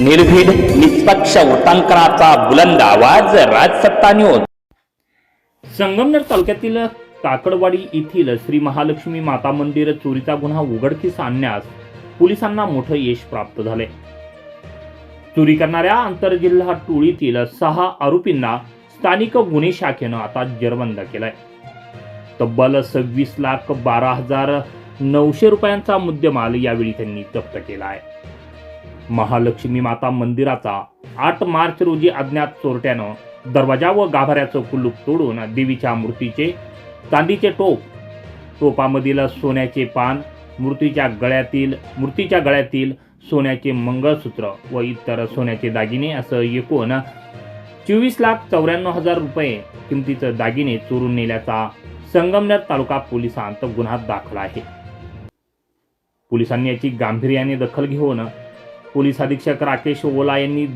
निर्भीड निष्पक्ष वृत्तांकनाचा बुलंद आवाज राजसत्ता न्यूज संगमनेर तालुक्यातील काकडवाडी येथील श्री महालक्ष्मी माता मंदिर चोरीचा गुन्हा उघडकीस आणण्यास पोलिसांना मोठं यश प्राप्त झाले. चोरी करणाऱ्या आंतरजिल्हा टोळीतील सहा आरोपींना स्थानिक गुन्हे शाखेनं आता जरबंद केलाय. तब्बल सव्वीस लाख बारा हजार नऊशे रुपयांचा मुद्देमाल यावेळी त्यांनी जप्त केला आहे. महालक्ष्मी माता मंदिराचा आठ मार्च रोजी अज्ञात चोरट्यानं दरवाजा व गाभाऱ्याचं कुलूप तोडून देवीच्या मूर्तीचे चांदीचे टोप टोपामधील सोन्याचे पान मूर्तीच्या गळ्यातील मूर्तीच्या गळ्यातील सोन्याचे मंगळसूत्र व इतर सोन्याचे दागिने असं एकूण चोवीस लाख चौऱ्याण्णव हजार रुपये किमतीचं दागिने चोरून नेल्याचा संगमनेर तालुका पोलिसांत गुन्हा दाखल आहे. पोलिसांनी याची गांभीर्याने दखल घेऊन पोलीस अधीक्षक राकेश ओला यांनी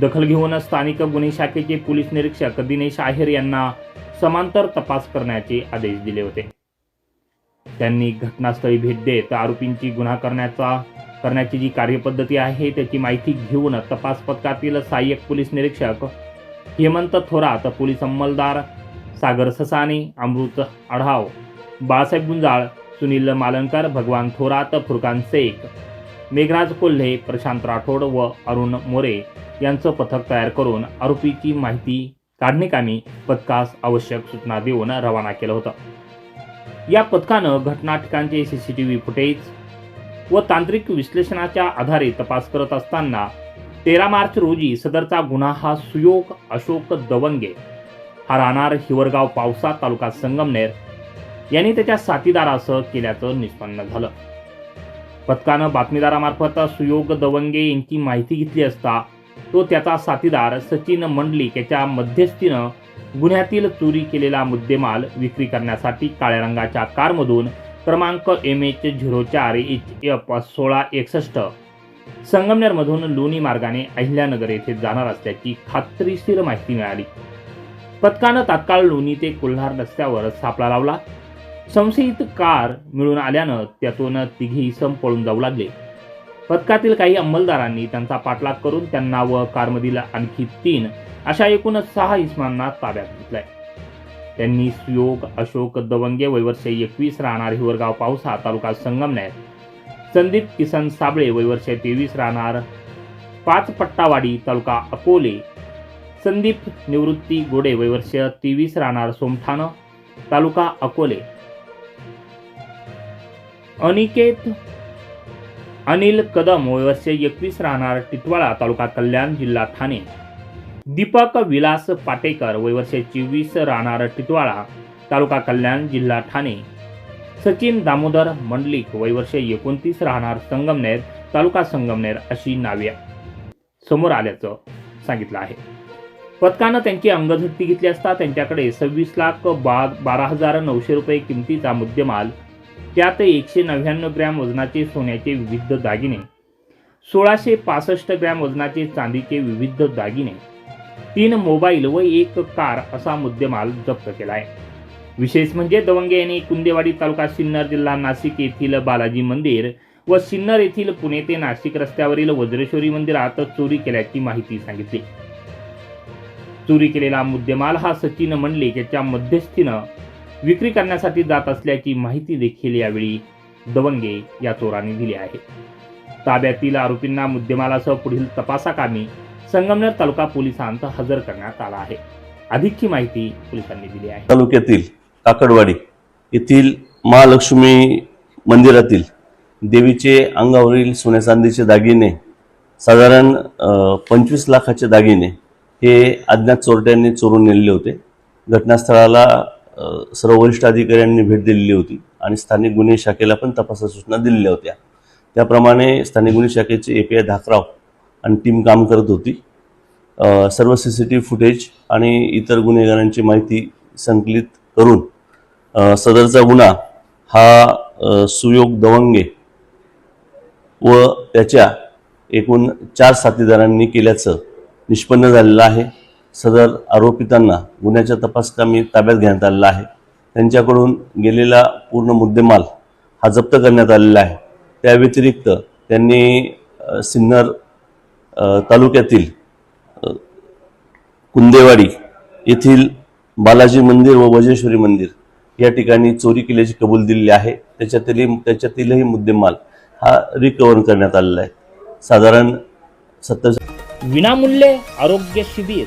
दखल घेऊन स्थानिक गुन्हे शाखेचे पोलीस निरीक्षक दिनेश आहेर यांना समांतर तपास करण्याचे आदेश दिले होते. त्यांनी घटनास्थळी भेट देत आरोपींची गुन्हा करण्याचा करण्याची जी कार्यपद्धती आहे त्याची माहिती घेऊन तपास पथकातील सहाय्यक पोलीस निरीक्षक हेमंत थोरात पोलीस अंमलदार सागर ससाने अमृत आढाव बाळासाहेब गुंजाळ सुनील मालनकर भगवान थोरात फुरकान शेख मेघराज कोल्हे प्रशांत राठोड व अरुण मोरे यांचं पथक तयार करून आरोपीची माहिती काढणेकामी पथकास आवश्यक सूचना देऊन रवाना केलं होतं. या पथकानं घटना ठिकाणचे व्ही फुटेज व तांत्रिक विश्लेषणाच्या आधारे तपास करत असताना तेरा मार्च रोजी सदरचा गुन्हा हा सुयोग अशोक दवंगे हा राहणार हिवरगाव पावसा तालुका संगमनेर यांनी त्याच्या साथीदारासह केल्याचं निष्पन्न झालं. पथकानं बातमीदारामार्फत सुयोग दवंगे यांची माहिती घेतली असता तो त्याचा साथीदार सचिन मंडलिक याच्या मध्यस्थीनं गुन्ह्यातील चोरी केलेला मुद्देमाल विक्री करण्यासाठी काळ्या रंगाच्या कारमधून क्रमांक एम एच झिरो चार एच एफ सोळा एकसष्ट संगमनेरमधून लोणी मार्गाने अहिल्यानगर येथे जाणार असल्याची खात्रीशीर माहिती मिळाली. पथकानं तात्काळ लोणी ते कोल्हार रस्त्यावर सापळा लावला. संशयित कार मिळून आल्यानं त्यातून तिघी सम पळून जाऊ लागले. पथकातील काही अंमलदारांनी त्यांचा पाठलाग करून त्यांना व कारमधील आणखी तीन अशा एकूण सहा इसमांना ताब्यात घेतलाय. त्यांनी सुयोग अशोक दवंगे वयवर्ष एकवीस राहणार हिवरगाव पावसा तालुका संगमनेर संदीप किसन साबळे वयवर्ष तेवीस राहणार पाच पट्टावाडी तालुका अकोले संदीप निवृत्ती गोडे वैवर्ष तेवीस राहणार सोमठाणं तालुका अकोले. अनिकेत अनिल कदम वयवर्ष एकवीस राहणार टिटवाळा तालुका कल्याण जिल्हा ठाणे. दीपक विलास पाटेकर वयवर्ष चोवीस राहणार टिटवाळा तालुका कल्याण जिल्हा ठाणे. सचिन दामोदर मंडलिक वयवर्ष एकोणतीस राहणार संगमनेर तालुका संगमनेर अशी नावे समोर आल्याचं सांगितलं आहे. पथकानं त्यांची अंगझट्टी घेतली असता त्यांच्याकडे सव्वीस लाख बा बारा हजार नऊशे रुपये किमतीचा मुद्देमाल त्यात एकशे नव्याण्णव ग्रॅम वजनाचे सोन्याचे विविध दागिने सोळाशे पासष्ट ग्रॅम वजनाचे चांदीचे विविध दागिने तीन मोबाईल व एक कार असा मुद्देमाल जप्त केला आहे विशेष म्हणजे दवंगे यांनी कुंदेवाडी तालुका सिन्नर जिल्हा नाशिक येथील बालाजी मंदिर व सिन्नर येथील पुणे ते नाशिक रस्त्यावरील वज्रेश्वरी मंदिरात चोरी केल्याची माहिती सांगितली. चोरी केलेला मुद्देमाल हा सचिन मंडलिक याच्या मध्यस्थीनं विक्री करण्यासाठी जात असल्याची माहिती देखील यावेळी दवंगे या चोरांनी दिली आहे. ताब्यातील आरोपींना मुद्देमालासह पुढील तपासाकामी संगमनेर तालुका पोलिसांत हजर करण्यात आला आहे. अधिकची माहिती पोलिसांनी दिली आहे. तालुक्यातील काकडवाडी येथील महालक्ष्मी मंदिरातील देवीचे अंगावरील सोन्या चांदीचे दागिने साधारण पंचवीस लाखाचे दागिने हे अज्ञात चोरट्यांनी चोरून नेलेले होते. घटनास्थळाला सर्व वरिष्ठ अधिकाऱ्यांनी भेट दिलेली होती आणि स्थानिक गुन्हे शाखेला पण तपासाच्या सूचना दिलेल्या होत्या. त्याप्रमाणे स्थानिक गुन्हे शाखेचे ए पी आय धाकराव आणि टीम काम करत होती. सर्व C C T V footage आणि इतर गुन्हेगारांची माहिती संकलित करून सदरचा गुन्हा हा सुयोग दवंगे व त्याच्या एकूण चार साथीदारांनी केल्याचं निष्पन्न झालेलं आहे. सदर आरोपितांना गुन्ह्याच्या तपासकामी ताब्यात घेण्यात आलेला आहे. त्यांच्याकडून गेलेला पूर्ण मुद्देमाल हा जप्त करण्यात आलेला आहे. त्या व्यतिरिक्त त्यांनी सिन्नर तालुक्यातील कुंदेवाडी येथील बालाजी मंदिर व वजेश्वरी मंदिर या ठिकाणी चोरी केल्याची कबूल दिलेली आहे. त्याच्यातील त्याच्यातीलही मुद्देमाल हा रिकव्हर करण्यात आलेला आहे. साधारण सत्तर विनामूल्य आरोग्य शिबिर